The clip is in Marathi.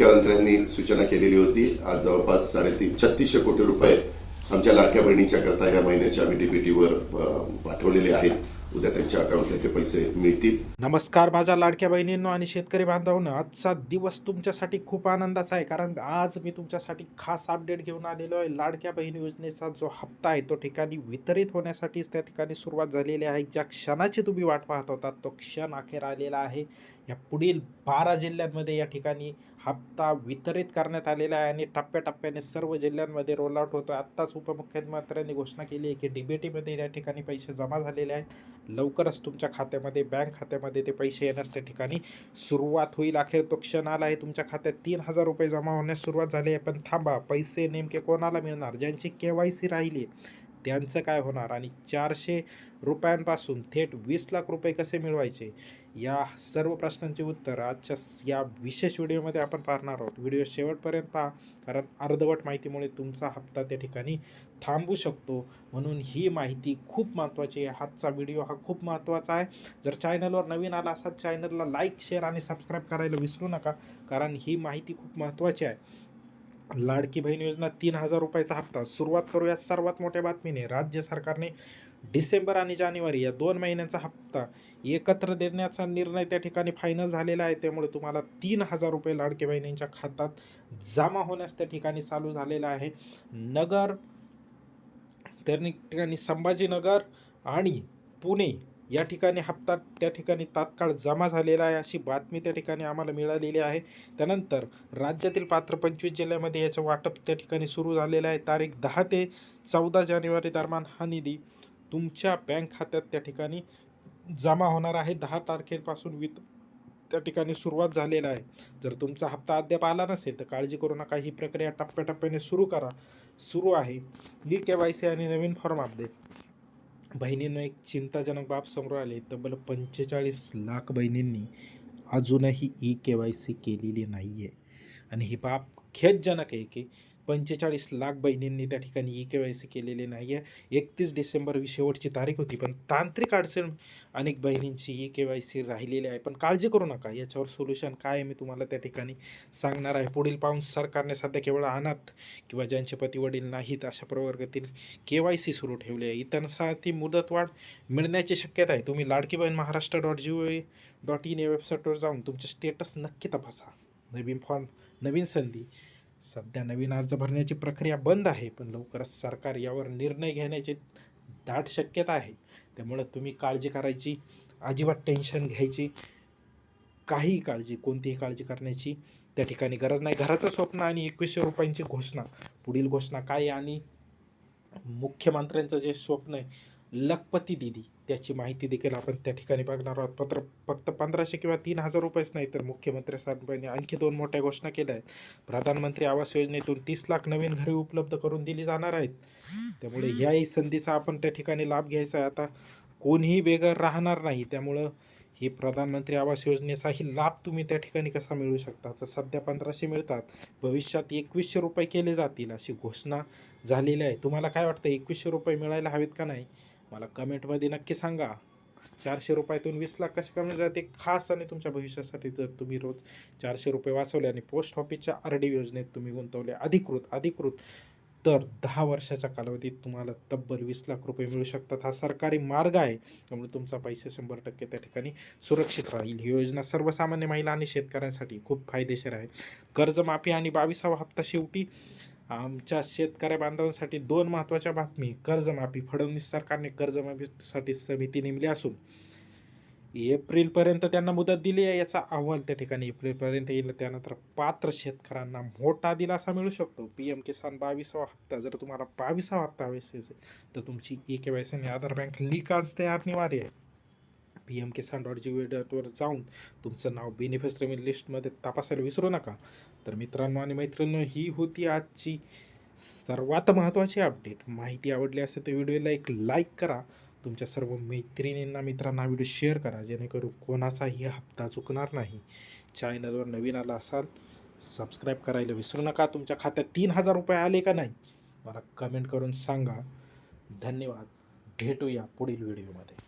मुख्यमंत्र्यांनी सूचना केलेली होती आज जवळपास साडेतीन छत्तीसशे कोटी रुपये आमच्या लाडक्या बहिणीच्या करता या महिन्याच्या आम्ही डीबीटीवर पाठवलेले आहेत. उद्या त्यांच्या अकाउंटला ते पैसे मिळतील. नमस्कार माझ्या लाडक्या बहिणींनो आणि शेतकरी बांधवांनो आजचा दिवस तुमच्यासाठी खूप आनंदाचा आहे कारण आज मी तुमच्यासाठी खास अपडेट घेऊन आलेलो आहे. लाडक्या बहिणी योजनेचा जो हप्ता आहे तो ठिकाणी वितरित होण्यासाठीच त्या ठिकाणी सुरुवात झालेली आहे. ज्या क्षणाची तुम्ही वाट पाहत होता तो क्षण अखेर आलेला आहे. या पुढील बारा जिल्ह्यांमध्ये या ठिकाणी हप्ता वितरित करण्यात आलेला आहे आणि टप्प्याटप्प्याने सर्व जिल्ह्यांमध्ये रोल आउट होतो आत्ताच उपमुख्यमंत्र्यांनी घोषणा केली आहे की डीबीटीमध्ये या ठिकाणी पैसे जमा झालेले आहेत. लवकरच तुमच्या खात्यामध्ये बँक खात्यामध्ये ते पैसे येण्यास त्या ठिकाणी सुरुवात होईल. अखेर तो क्षण आला आहे. तुमच्या खात्यात तीन हजार रुपये जमा होण्यास सुरुवात झाली आहे. पण थांबा पैसे नेमके कोणाला मिळणार? ज्यांची के वाय सी राहिली त्यांचं काय होणार? आणि चारशे रुपयांपासून थेट वीस लाख रुपये कसे मिळवायचे? या सर्व प्रश्नांचे उत्तर आजच्या या विशेष व्हिडिओमध्ये आपण पाहणार आहोत. व्हिडिओ शेवटपर्यंत पहा कारण अर्धवट माहितीमुळे तुमचा हप्ता त्या ठिकाणी थांबू शकतो. म्हणून ही माहिती खूप महत्त्वाची आहे. आजचा व्हिडिओ हा खूप महत्त्वाचा आहे. जर चॅनलवर नवीन आला असाल चॅनलला लाईक शेअर आणि सबस्क्राईब करायला विसरू नका कारण ही माहिती खूप महत्त्वाची आहे. लाडकी बहीण योजना तीन हजार रुपयाचा हप्ता. सुरुवात करूया सर्वात मोठ्या बातमीने. राज्य सरकारने डिसेंबर आणि जानेवारी या दोन महिन्यांचा हप्ता एकत्र देण्याचा निर्णय त्या ठिकाणी फायनल झालेला आहे. त्यामुळे तुम्हाला तीन हजार रुपये लाडके बहिणींच्या खात्यात जमा होण्यास त्या ठिकाणी चालू झालेला आहे. नगर त्या ठिकाणी संभाजीनगर आणि पुणे या ठिकाणी हप्ता त्या ठिकाणी तात्काळ जमा झालेला आहे अशी बातमी त्या ठिकाणी आम्हाला मिळालेली आहे. त्यानंतर राज्यातील पात्र पंचवीस जिल्ह्यामध्ये याचं वाटप त्या ठिकाणी सुरू झालेलं आहे. तारीख दहा ते चौदा जानेवारी दरम्यान हा निधी तुमच्या बँक खात्यात त्या ठिकाणी जमा होणार आहे. दहा तारखेपासून वित त्या ठिकाणी सुरुवात झालेला आहे. जर तुमचा हप्ता अद्याप आला नसेल तर काळजी करू नका. ही प्रक्रिया टप्प्याटप्प्याने सुरू करा. सुरू आहे. ई के वाय सी आणि नवीन फॉर्म अपडेट. बहिणींना एक चिंताजनक बाब समोर आली तब्बल पंचेचाळीस लाख बहिणींनी अजूनही ई के वाय सी केलेली नाही आहे आणि ही बाब खेदजनक आहे की पंचेचाळीस लाख बहिणींनी त्या ठिकाणी ई के वाय सी केलेली नाही आहे एकतीस डिसेंबर ही शेवटची तारीख होती पण तांत्रिक अडचण अनेक बहिणींची ई के वाय सी राहिलेली आहे. पण काळजी करू नका याच्यावर सोल्युशन काय आहे मी तुम्हाला त्या ठिकाणी सांगणार आहे. पुढील पाहून सरकारने सध्या केवळ अनाथ किंवा ज्यांचे पती वडील नाहीत अशा प्रवर्गातील के वाय सी सुरू ठेवली आहे. इतरांसाठी मुदतवाढ मिळण्याची शक्यता आहे. तुम्ही Ladki Bahin Maharashtra dot G O dot in या वेबसाईटवर जाऊन तुमचे स्टेटस नक्की तपासा. नवीन फॉर्म नवीन संधी सध्या नवीन अर्ज भरण्याची प्रक्रिया बंद आहे पण लवकरच सरकार यावर निर्णय घेण्याची दाट शक्यता आहे. त्यामुळं तुम्ही काळजी करायची अजिबात टेन्शन घ्यायची काहीही काळजी कोणतीही काळजी करण्याची त्या ठिकाणी गरज नाही. घराचं स्वप्न आणि एकवीसशे रुपयांची घोषणा पुढील घोषणा काय आणि मुख्यमंत्र्यांचं जे स्वप्न आहे लखपती दिदी. त्याची माहिती देखील आपण त्या ठिकाणी बघणार आहोत. पत्र फक्त पंधराशे किंवा तीन हजार रुपयेच नाही तर मुख्यमंत्री साहेबांनी आणखी दोन मोठ्या घोषणा केल्या आहेत. प्रधानमंत्री आवास योजनेतून तीस लाख नवीन घरे उपलब्ध करून दिली जाणार आहेत. त्यामुळे याही संधीचा आपण त्या ठिकाणी लाभ घ्यायचा आहे. आता कोणीही बेगर राहणार नाही. त्यामुळं ही प्रधानमंत्री आवास योजनेचाही लाभ तुम्ही त्या ठिकाणी कसा मिळू शकता? तर सध्या पंधराशे मिळतात. भविष्यात एकवीसशे रुपये केले जातील अशी घोषणा झालेली आहे. तुम्हाला काय वाटतं? एकवीसशे रुपये मिळायला हवेत का नाही? मला कमेंटमध्ये नक्की सांगा. चारशे रुपयातून वीस लाख कसे कमी जाते खास आणि तुमच्या भविष्यासाठी जर तुम्ही रोज चारशे रुपये वाचवले आणि पोस्ट ऑफिसच्या आर डी योजनेत तुम्ही गुंतवले. अधिकृत अधिकृत. तर दहा वर्षाच्या कालावधीत तुम्हाला तब्बल वीस लाख रुपये मिळू शकतात. हा सरकारी मार्ग आहे. त्यामुळे तुमचा पैसे शंभर टक्के त्या ठिकाणी सुरक्षित राहील. ही योजना सर्वसामान्य महिला आणि शेतकऱ्यांसाठी खूप फायदेशीर आहे. कर्जमाफी आणि बावीसावा हप्ता शेवटी आमच्या शेतकऱ्या बांधवांसाठी दोन महत्त्वाच्या बातमी. कर्जमाफी. फडणवीस सरकारने कर्जमाफीसाठी समिती नेमली असून एप्रिलपर्यंत त्यांना मुदत दिली आहे याचा अहवाल त्या ठिकाणी एप्रिलपर्यंत येईल. त्यानंतर पात्र शेतकऱ्यांना मोठा दिलासा मिळू शकतो. पी एम किसान बावीसावा हप्ता. जर तुम्हाला बावीसावा हप्ता हवे असेल तर तुमची ई के वाय सी आणि आधार बँक लिंक असणे अनिवार्य आहे. P M Kisan dot G डॉटवर जाऊन तुमचं नाव बेनिफिशरी लिस्टमध्ये तपासायला विसरू नका. तर मित्रांनो आणि मैत्रिणींनो ही होती आजची सर्वात महत्त्वाची अपडेट. माहिती आवडली असेल तर व्हिडिओला एक लाईक करा. तुमच्या सर्व मैत्रिणींना मित्रांना व्हिडिओ शेअर करा. जेणेकरून कोणाचाही हप्ता चुकणार नाही. चॅनलवर नवीन आला असाल सबस्क्राईब करायला विसरू नका. तुमच्या खात्यात तीन हजार रुपये आले का नाही? मला कमेंट करून सांगा. धन्यवाद. भेटूया पुढील व्हिडिओमध्ये.